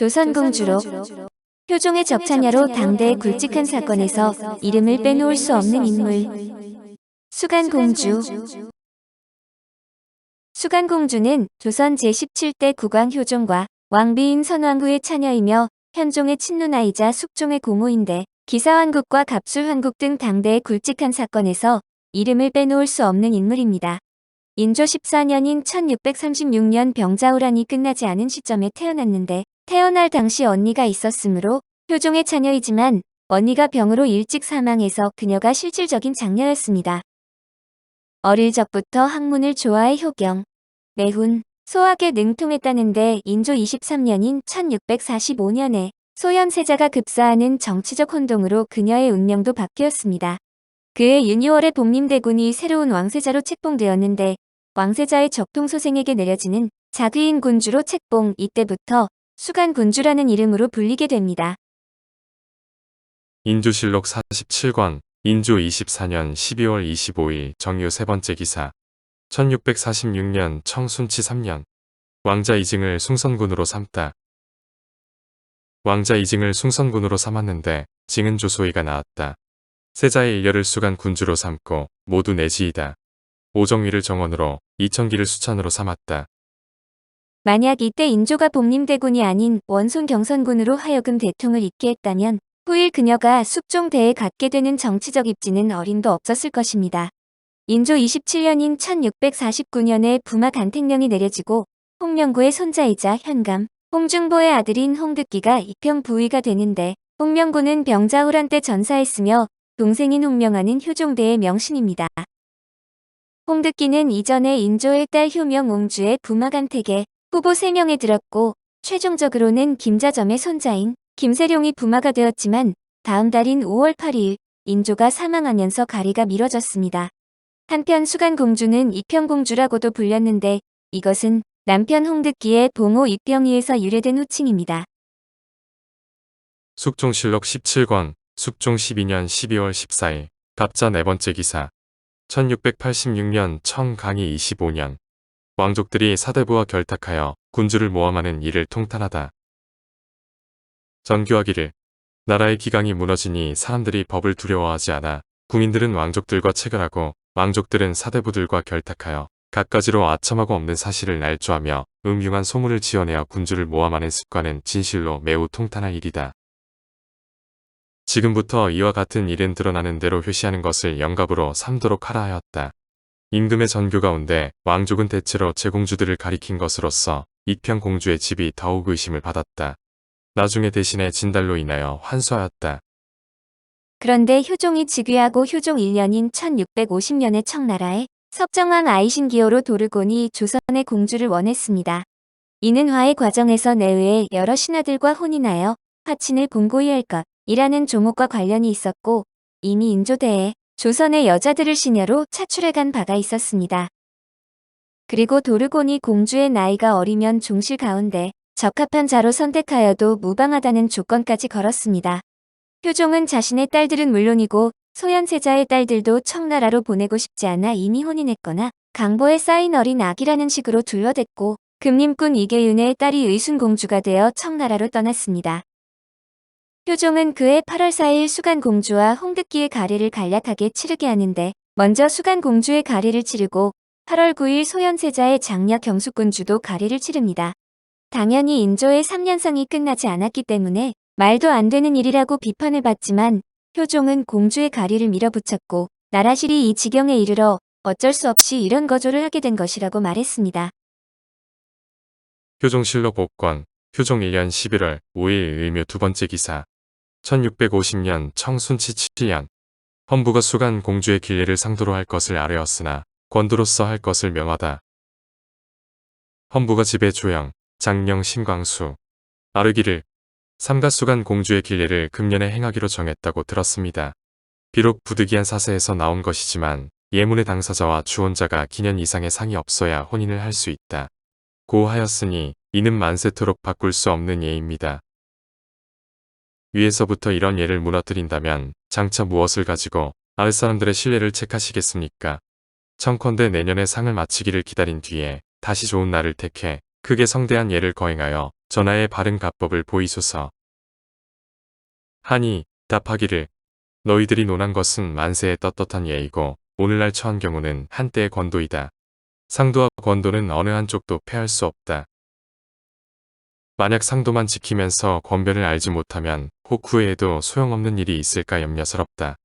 조선공주로 효종의 적자녀로 당대의 굵직한 사건에서 이름을 빼놓을 수 없는 인물. 수간공주. 수간공주는 조선 제17대 국왕 효종과 왕비인 선왕후의 차녀이며 현종의 친누나이자 숙종의 고모인데 기사왕국과 갑술왕국 등 당대의 굵직한 사건에서 이름을 빼놓을 수 없는 인물입니다. 인조 14년인 1636년 병자호란이 끝나지 않은 시점에 태어났는데 태어날 당시 언니가 있었으므로 효종의 자녀이지만 언니가 병으로 일찍 사망해서 그녀가 실질적인 장녀였습니다. 어릴 적부터 학문을 좋아해 효경, 매훈, 소학에 능통했다는데 인조 23년인 1645년에 소현세자가 급사하는 정치적 혼동으로 그녀의 운명도 바뀌었습니다. 그해 윤유월의 복림대군이 새로운 왕세자로 책봉되었는데 왕세자의 적통소생에게 내려지는 자귀인 군주로 책봉 이때부터 수간군주라는 이름으로 불리게 됩니다. 인조실록 47권 인조 24년 12월 25일 정유 세 번째 기사 1646년 청순치 3년 왕자 이징을 숭선군으로 삼다. 왕자 이징을 숭선군으로 삼았는데 징은 조소이가 나왔다. 세자의 일녀를 수간 군주로 삼고 모두 내지이다. 오정위를 정원으로 이천기를 수찬으로 삼았다. 만약 이때 인조가 복림대군이 아닌 원손 경선군으로 하여금 대통을 잇게 했다면 후일 그녀가 숙종대에 갖게 되는 정치적 입지는 어림도 없었을 것입니다. 인조 27년인 1649년에 부마 간택령이 내려지고 홍명구의 손자이자 현감, 홍중보의 아들인 홍득기가 이평 부위가 되는데 홍명구는 병자호란 때 전사했으며 동생인 홍명하는 효종대의 명신입니다. 홍득기는 이전에 인조의 딸 효명 옹주의 부마 간택에 후보 3명에 들었고 최종적으로는 김자점의 손자인 김세룡이 부마가 되었지만 다음 달인 5월 8일 인조가 사망하면서 가리가 미뤄졌습니다. 한편 수간공주는 이평공주라고도 불렸는데 이것은 남편 홍득기의 봉호 이평이에서 유래된 호칭입니다. 숙종실록 17권 숙종 12년 12월 14일 갑자 네 번째 기사 1686년 청강희 25년 왕족들이 사대부와 결탁하여 군주를 모함하는 일을 통탄하다. 전교하기를 나라의 기강이 무너지니 사람들이 법을 두려워하지 않아 국민들은 왕족들과 체결하고 왕족들은 사대부들과 결탁하여 갖가지로 아첨하고 없는 사실을 날조하며 음흉한 소문을 지어내어 군주를 모함하는 습관은 진실로 매우 통탄할 일이다. 지금부터 이와 같은 일은 드러나는 대로 표시하는 것을 영갑으로 삼도록 하라 하였다. 임금의 전교 가운데 왕족은 대체로 제공주들을 가리킨 것으로서 이평 공주의 집이 더욱 의심을 받았다. 나중에 대신에 진달로 인하여 환수하였다. 그런데 효종이 즉위하고 효종 1년인 1650년에 청나라에 석정왕 아이신기호로 도르곤이 조선의 공주를 원했습니다. 이는 화해 과정에서 내외의 여러 신하들과 혼인하여 화친을 공고히 할 것이라는 조목과 관련이 있었고 이미 인조대에 조선의 여자들을 시녀로 차출해간 바가 있었습니다. 그리고 도르곤이 공주의 나이가 어리면 종실 가운데 적합한 자로 선택하여도 무방하다는 조건까지 걸었습니다. 효종은 자신의 딸들은 물론이고 소현세자의 딸들도 청나라로 보내고 싶지 않아 이미 혼인했거나 강보에 쌓인 어린 아기라는 식으로 둘러댔고 금림꾼 이계윤의 딸이 의순공주가 되어 청나라로 떠났습니다. 효종은 그해 8월 4일 수간공주와 홍득기의 가리를 간략하게 치르게 하는데 먼저 수간공주의 가리를 치르고 8월 9일 소현세자의 장녀 경숙군주도 가리를 치릅니다. 당연히 인조의 3년상이 끝나지 않았기 때문에 말도 안 되는 일이라고 비판을 받지만 효종은 공주의 가리를 밀어붙였고 나라실이 이 지경에 이르러 어쩔 수 없이 이런 거조를 하게 된 것이라고 말했습니다. 효종실록 5권 효종 1년 11월 5일 의묘 두 번째 기사 1650년 청순치 7년 헌부가 수간 공주의 길례를 상도로 할 것을 아뢰었으나 권도로서 할 것을 명하다. 헌부가 집의 조영, 장령 신광수, 아르기를 삼가수간 공주의 길례를 금년에 행하기로 정했다고 들었습니다. 비록 부득이한 사세에서 나온 것이지만 예문의 당사자와 주혼자가 기년 이상의 상이 없어야 혼인을 할 수 있다. 고 하였으니 이는 만세토록 바꿀 수 없는 예입니다. 위에서부터 이런 예를 무너뜨린다면 장차 무엇을 가지고 아랫 사람들의 신뢰를 체크하시겠습니까? 청컨대 내년에 상을 마치기를 기다린 뒤에 다시 좋은 날을 택해 크게 성대한 예를 거행하여 전하의 바른 가법을 보이소서. 하니 답하기를 너희들이 논한 것은 만세의 떳떳한 예이고 오늘날 처한 경우는 한때의 권도이다. 상도와 권도는 어느 한쪽도 패할 수 없다. 만약 상도만 지키면서 권변을 알지 못하면 혹 후에에도 소용없는 일이 있을까 염려스럽다.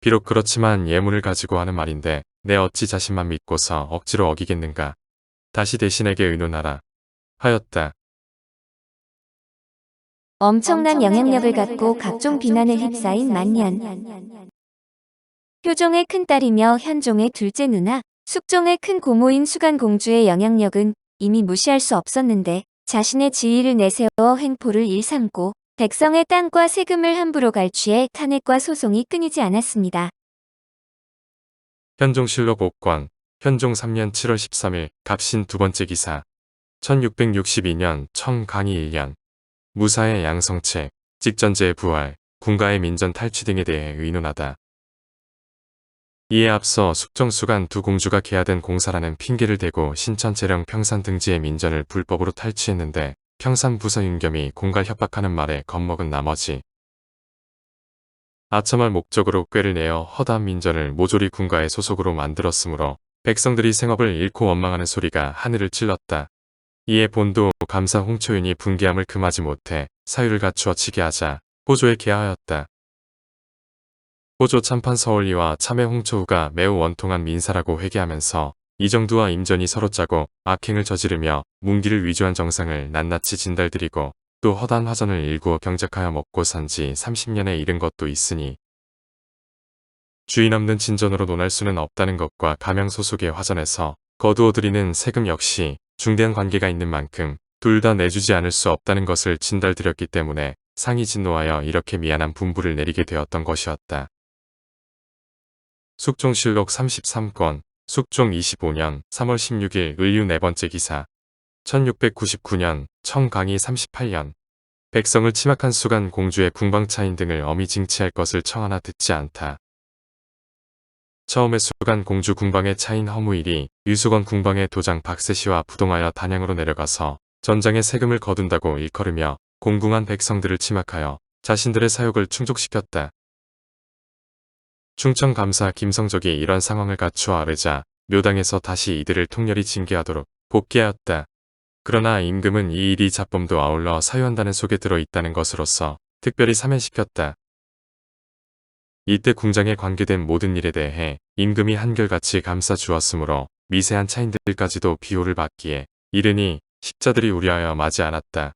비록 그렇지만 예문을 가지고 하는 말인데 내 어찌 자신만 믿고서 억지로 어기겠는가. 다시 대신에게 의논하라. 하였다. 엄청난 영향력을 갖고 각종 비난에 휩싸인 만년. 효종의 큰딸이며 현종의 둘째 누나, 숙종의 큰 고모인 수간공주의 영향력은 이미 무시할 수 없었는데 자신의 지위를 내세워 횡포를 일삼고 백성의 땅과 세금을 함부로 갈취해 탄핵과 소송이 끊이지 않았습니다. 현종실록 5권, 현종 3년 7월 13일, 갑신 두 번째 기사, 1662년 청강희 1년, 무사의 양성책, 직전제의 부활, 군가의 민전 탈취 등에 대해 의논하다. 이에 앞서 숙정수간 두 공주가 계하된 공사라는 핑계를 대고 신천 재령 평산 등지의 민전을 불법으로 탈취했는데 평산 부서 윤겸이 공갈 협박하는 말에 겁먹은 나머지 아첨할 목적으로 꾀를 내어 허다한 민전을 모조리 군가의 소속으로 만들었으므로 백성들이 생업을 잃고 원망하는 소리가 하늘을 찔렀다. 이에 본도 감사 홍초윤이 분개함을 금하지 못해 사유를 갖추어 치게 하자 호조에 개하였다. 호조 참판 서울리와 참회 홍초우가 매우 원통한 민사라고 회개하면서 이정두와 임전이 서로 짜고 악행을 저지르며 문기를 위조한 정상을 낱낱이 진달드리고 또 허단 화전을 일구어 경작하여 먹고 산 지 30년에 이른 것도 있으니 주인 없는 진전으로 논할 수는 없다는 것과 가명 소속의 화전에서 거두어들이는 세금 역시 중대한 관계가 있는 만큼 둘 다 내주지 않을 수 없다는 것을 진달드렸기 때문에 상이 진노하여 이렇게 미안한 분부를 내리게 되었던 것이었다. 숙종실록 33권, 숙종 25년 3월 16일 을유 네 번째 기사, 1699년 청강희 38년, 백성을 침악한 수간 공주의 궁방차인 등을 엄히 징치할 것을 청하나 듣지 않다. 처음에 수간 공주 궁방의 차인 허무일이 유수건 궁방의 도장 박세씨와 부동하여 단양으로 내려가서 전장에 세금을 거둔다고 일컬으며 공궁한 백성들을 침악하여 자신들의 사욕을 충족시켰다. 충청감사 김성적이 이런 상황을 갖추어 아르자 묘당에서 다시 이들을 통렬히 징계하도록 복귀하였다. 그러나 임금은 이 일이 자범도 아울러 사유한다는 속에 들어 있다는 것으로서 특별히 사면시켰다. 이때 궁장에 관계된 모든 일에 대해 임금이 한결같이 감싸 주었으므로 미세한 차인들까지도 비호를 받기에 이르니 십자들이 우려하여 마지 않았다.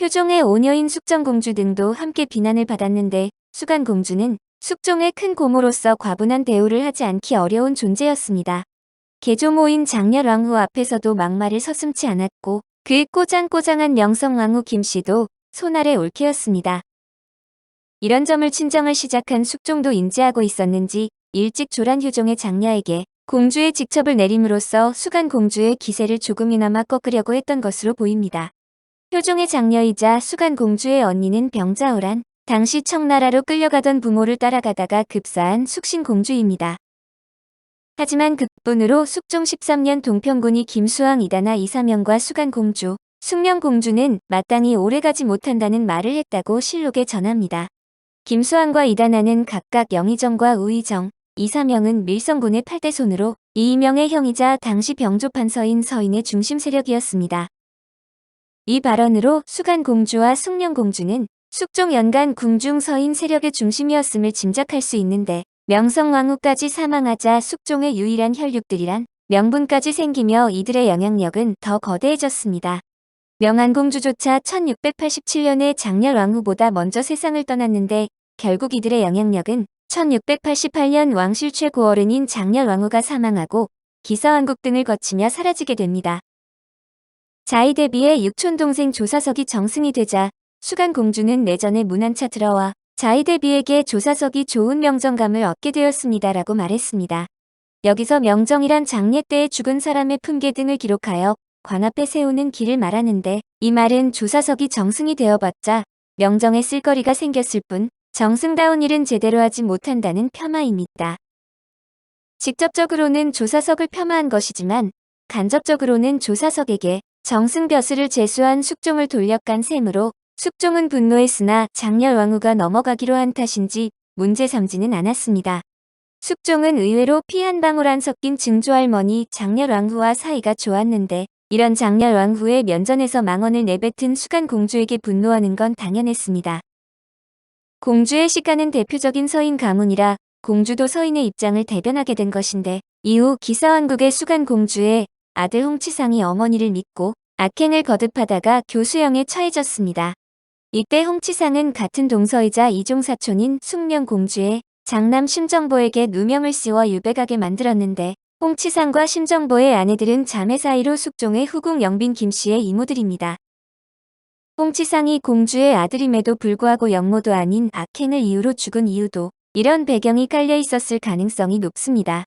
효종의 오녀인 숙정공주 등도 함께 비난을 받았는데 수간공주는 숙종의 큰 고모로서 과분한 대우를 하지 않기 어려운 존재였습니다. 계조모인 장렬왕후 앞에서도 막말을 서슴지 않았고 그의 꼬장꼬장한 명성왕후 김씨도 손아래 올케였습니다. 이런 점을 친정을 시작한 숙종도 인지하고 있었는지 일찍 조란 효종의 장녀에게 공주의 직첩을 내림으로써 수간 공주의 기세를 조금이나마 꺾으려고 했던 것으로 보입니다. 효종의 장녀이자 수간 공주의 언니는 병자호란, 당시 청나라로 끌려가던 부모를 따라가다가 급사한 숙신공주입니다. 하지만 극분으로 숙종 13년 동평군이 김수왕 이다나 이사명과 수간공주, 숙명공주는 마땅히 오래가지 못한다는 말을 했다고 실록에 전합니다. 김수왕과 이다나는 각각 영의정과 우의정, 이사명은 밀성군의 8대손으로 이이명의 형이자 당시 병조판서인 서인의 중심 세력이었습니다. 이 발언으로 수간공주와 숙명공주는 숙종 연간 궁중 서인 세력의 중심이었음을 짐작할 수 있는데 명성왕후까지 사망하자 숙종의 유일한 혈육들이란 명분까지 생기며 이들의 영향력은 더 거대해졌습니다. 명안공주조차 1687년에 장렬왕후보다 먼저 세상을 떠났는데 결국 이들의 영향력은 1688년 왕실 최고어른인 장렬왕후가 사망하고 기사왕국 등을 거치며 사라지게 됩니다. 자이 대비해 육촌동생 조사석이 정승이 되자 수간공주는 내전에 문안차 들어와 자이 대비에게 조사석이 좋은 명정감을 얻게 되었습니다 라고 말했습니다. 여기서 명정이란 장례 때에 죽은 사람의 품계 등을 기록하여 관 앞에 세우는 길을 말하는데 이 말은 조사석이 정승이 되어봤자 명정에 쓸거리가 생겼을 뿐 정승다운 일은 제대로 하지 못한다는 폄하입니다. 직접적으로는 조사석을 폄하한 것이지만 간접적으로는 조사석에게 정승벼슬을 제수한 숙종을 돌려간 셈으로 숙종은 분노했으나 장렬 왕후가 넘어가기로 한 탓인지 문제 삼지는 않았습니다. 숙종은 의외로 피 한 방울 안 섞인 증조할머니 장렬 왕후와 사이가 좋았는데 이런 장렬 왕후의 면전에서 망언을 내뱉은 수간 공주에게 분노하는 건 당연했습니다. 공주의 시가는 대표적인 서인 가문이라 공주도 서인의 입장을 대변하게 된 것인데 이후 기사왕국의 수간 공주의 아들 홍치상이 어머니를 믿고 악행을 거듭하다가 교수형에 처해졌습니다. 이때 홍치상은 같은 동서이자 이종사촌인 숙명공주의 장남 심정보에게 누명을 씌워 유배가게 만들었는데 홍치상과 심정보의 아내들은 자매 사이로 숙종의 후궁 영빈 김씨의 이모들입니다. 홍치상이 공주의 아들임에도 불구하고 영모도 아닌 악행을 이유로 죽은 이유도 이런 배경이 깔려 있었을 가능성이 높습니다.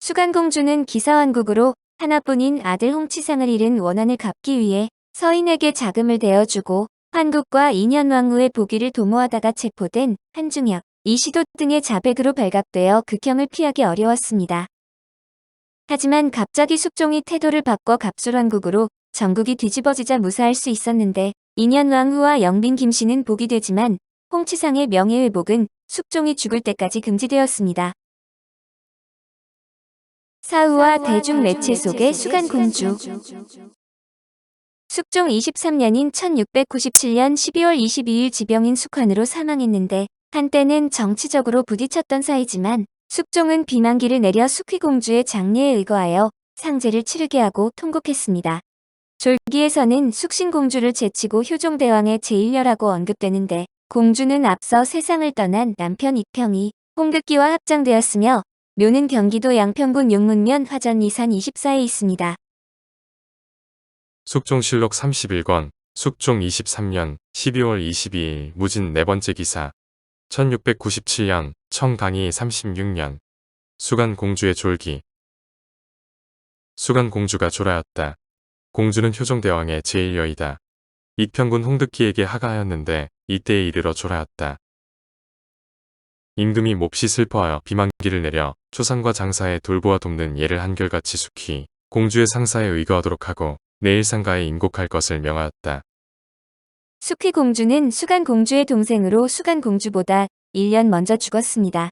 수간공주는 기사왕국으로 하나뿐인 아들 홍치상을 잃은 원한을 갚기 위해 서인에게 자금을 대어주고 한국과 인현왕후의 보기를 도모하다가 체포된 한중혁, 이시도 등의 자백으로 발각되어 극형을 피하기 어려웠습니다. 하지만 갑자기 숙종이 태도를 바꿔 갑술왕국으로 전국이 뒤집어지자 무사할 수 있었는데 인현왕후와 영빈 김씨는 복이 되지만 홍치상의 명예회복은 숙종이 죽을 때까지 금지되었습니다. 사후와 대중 매체 속의 수간공주 숙종 23년인 1697년 12월 22일 지병인 숙환으로 사망했는데 한때는 정치적으로 부딪혔던 사이지만 숙종은 비만기를 내려 숙휘공주의 장례에 의거하여 상제를 치르게 하고 통곡했습니다. 졸기에서는 숙신공주를 제치고 효종대왕의 제1녀라고 언급되는데 공주는 앞서 세상을 떠난 남편 이평이 홍극기와 합장되었으며 묘는 경기도 양평군 용문면 화전 이산 24에 있습니다. 숙종실록 31권, 숙종 23년 12월 22일 무진 네 번째 기사, 1697년 청강희 36년, 수간 공주의 졸기. 수간 공주가 졸하였다. 공주는 효종대왕의 제1여이다. 이평군 홍득기에게 하가하였는데 이때에 이르러 졸하였다. 임금이 몹시 슬퍼하여 비만기를 내려 초상과 장사에 돌보아 돕는 예를 한결같이 숙히 공주의 상사에 의거하도록 하고 내일 상가에 임곡할 것을 명하였다. 숙희 공주는 수간 공주의 동생으로 수간 공주보다 1년 먼저 죽었습니다.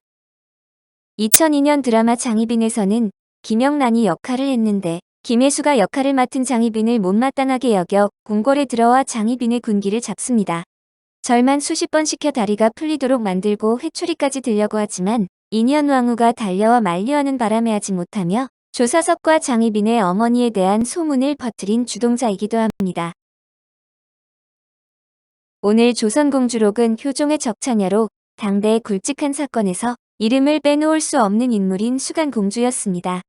2002년 드라마 장희빈에서는 김영란이 역할을 했는데 김혜수가 역할을 맡은 장희빈을 못마땅하게 여겨 궁궐에 들어와 장희빈의 군기를 잡습니다. 절만 수십 번 시켜 다리가 풀리도록 만들고 회초리까지 들려고 하지만 인현 왕후가 달려와 만류하는 바람에 하지 못하며 조사석과 장희빈의 어머니에 대한 소문을 퍼뜨린 주동자이기도 합니다. 오늘 조선공주록은 효종의 적차녀로 당대의 굵직한 사건에서 이름을 빼놓을 수 없는 인물인 수간공주였습니다.